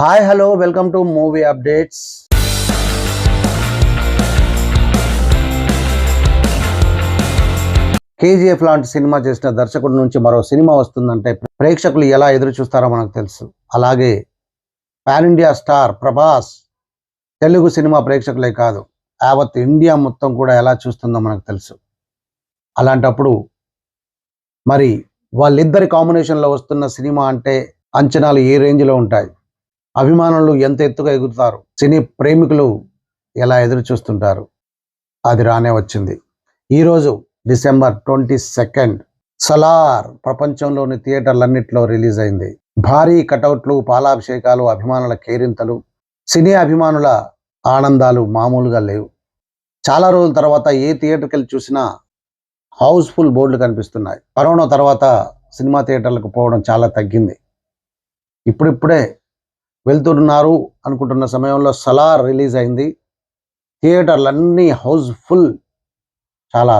Hi hello welcome to movie updates. KGF లాంటి cinema చేసిన దర్శకుడి నుంచి మరో సినిమా వస్తుందంటే ప్రేక్షకులు ఎలా ఎదురు చూస్తారో మనకు తెలుసు. అలాగే pan India star Prabhas Telugu cinema ప్రేక్షకులే కాదు యావత్ ఇండియా మొత్తం కూడా ఎలా చూస్తుందో మనకు తెలుసు. అలాంటప్పుడు మరి వాళ్ళిద్దరి కాంబినేషన్లో వస్తున్న సినిమా అంటే అంచనాలు ఏ రేంజ్లో ఉంటాయి? అభిమానులు ఎంత ఎత్తుగా ఎగురుతారు? సినీ ప్రేమికులు ఎలా ఎదురు చూస్తుంటారు? అది రానే వచ్చింది. ఈరోజు డిసెంబర్ ట్వంటీ సెకండ్ సలార్ ప్రపంచంలోని థియేటర్లన్నింటిలో రిలీజ్ అయింది. భారీ కటౌట్లు పాలాభిషేకాలు అభిమానుల కేరింతలు సినీ అభిమానుల ఆనందాలు మామూలుగా లేవు. చాలా రోజుల తర్వాత ఏ థియేటర్కి వెళ్ళి చూసినా హౌస్ఫుల్ బోర్డులు కనిపిస్తున్నాయి. కరోనా తర్వాత సినిమా థియేటర్లకు పోవడం చాలా తగ్గింది. ఇప్పుడిప్పుడే వెళ్తున్నారు అనుకుంటున్న సమయంలో సలార్ రిలీజ్ అయింది. థియేటర్లన్నీ హౌస్ఫుల్. చాలా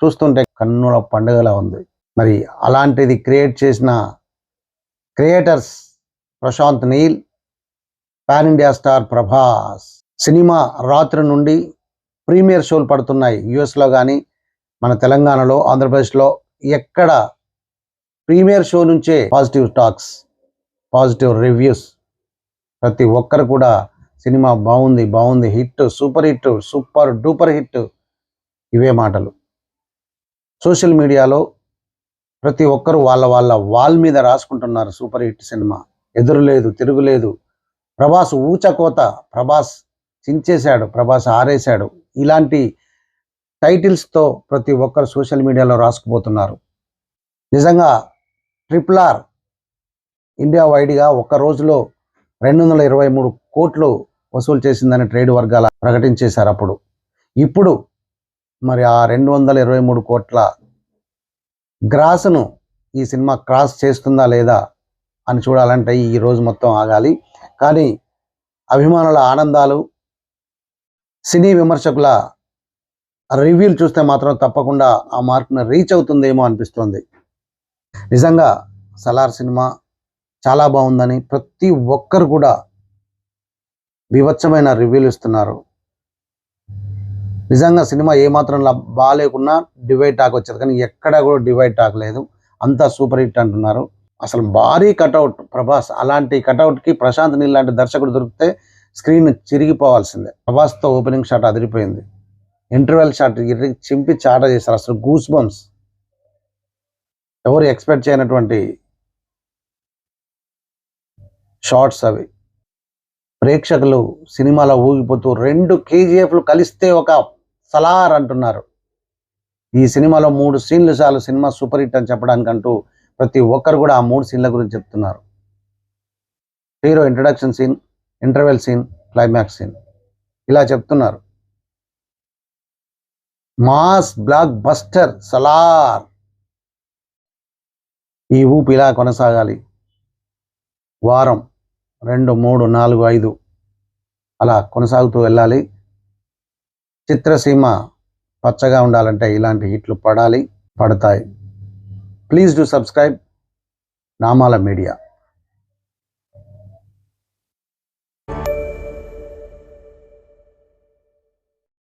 చూస్తుంటే కన్నుల పండుగలా ఉంది. మరి అలాంటిది క్రియేట్ చేసిన creators Prashanth Neel pan India star Prabhas. Cinema రాత్రి నుండి ప్రీమియర్ షోలు పడుతున్నాయి. యుఎస్లో కానీ మన తెలంగాణలో ఆంధ్రప్రదేశ్లో ఎక్కడ ప్రీమియర్ షో నుంచే పాజిటివ్ టాక్స్ పాజిటివ్ రివ్యూస్ ప్రతి ఒక్కరు కూడా సినిమా బాగుంది బాగుంది hit super hit super duper hit ఇవే మాటలు. సోషల్ మీడియాలో ప్రతి ఒక్కరు వాళ్ళ వాళ్ళ వాల్ మీద రాసుకుంటున్నారు సూపర్ హిట్ సినిమా. ఎదురులేదు తిరుగులేదు ప్రభాస్ ఊచకోత ప్రభాస్ చించేశాడు ప్రభాస్ ఆరేశాడు. ఇలాంటి టైటిల్స్తో ప్రతి ఒక్కరు సోషల్ మీడియాలో రాసుకుపోతున్నారు. నిజంగా ట్రిపుల్ ఆర్ ఇండియా వైడ్గా ఒక్క రోజులో రెండు వందల ఇరవై మూడు కోట్లు వసూలు చేసిందని ట్రేడ్ వర్గాల ప్రకటించేశారు అప్పుడు. ఇప్పుడు మరి ఆ రెండు వందల ఇరవై మూడు కోట్ల గ్రాస్ను ఈ సినిమా క్రాస్ చేస్తుందా లేదా అని చూడాలంటే ఈ రోజు మొత్తం ఆగాలి. కానీ అభిమానుల ఆనందాలు సినీ విమర్శకుల రివ్యూలు చూస్తే మాత్రం తప్పకుండా ఆ మార్క్ను రీచ్ అవుతుందేమో అనిపిస్తుంది. నిజంగా సలార్ సినిమా చాలా బాగుందని ప్రతి ఒక్కరు కూడా వివత్సమైన రివ్యూలు ఇస్తున్నారు. నిజంగా సినిమా ఏమాత్రం బాగాలేకున్నా డివైడ్ టాక్ వచ్చేది కానీ ఎక్కడా కూడా డివైడ్ టాక్ లేదు. అంతా సూపర్ హిట్ అంటున్నారు. అసలు భారీ కటౌట్ ప్రభాస్. అలాంటి కటౌట్కి ప్రశాంత్ నీల్ లాంటి దర్శకుడు దొరికితే స్క్రీన్ చిరిగిపోవాల్సిందే. ప్రభాస్తో ఓపెనింగ్ షాట్ అదిరిపోయింది. ఇంటర్వెల్ షాట్ చింపి చాట చేశారు అసలు గూస్ బంప్స్. ఎవరు ఎక్స్పెక్ట్ చేయనటువంటి షార్ట్స్ అవి. ప్రేక్షకులు సినిమాలో ఊగిపోతూ రెండు కేజీఎఫ్లు కలిస్తే ఒక సలార్ అంటున్నారు. ఈ సినిమాలో మూడు సీన్లు చాలు సినిమా సూపర్ హిట్ అని చెప్పడానికంటూ ప్రతి ఒక్కరు కూడా ఆ మూడు సీన్ల గురించి చెప్తున్నారు. Hero introduction scene interval scene climax scene. ఇలా చెప్తున్నారు. Mass block buster Salaar. ఈ ఊపు ఇలా కొనసాగాలి. వారం. రెండు మూడు నాలుగు ఐదు. అలా కొనసాగుతూ వెళ్ళాలి. చిత్రసీమ పచ్చగా ఉండాలంటే ఇలాంటి హిట్లు పడాలి పడతాయి. ప్లీజ్ డు సబ్స్క్రైబ్ నామాల మీడియా.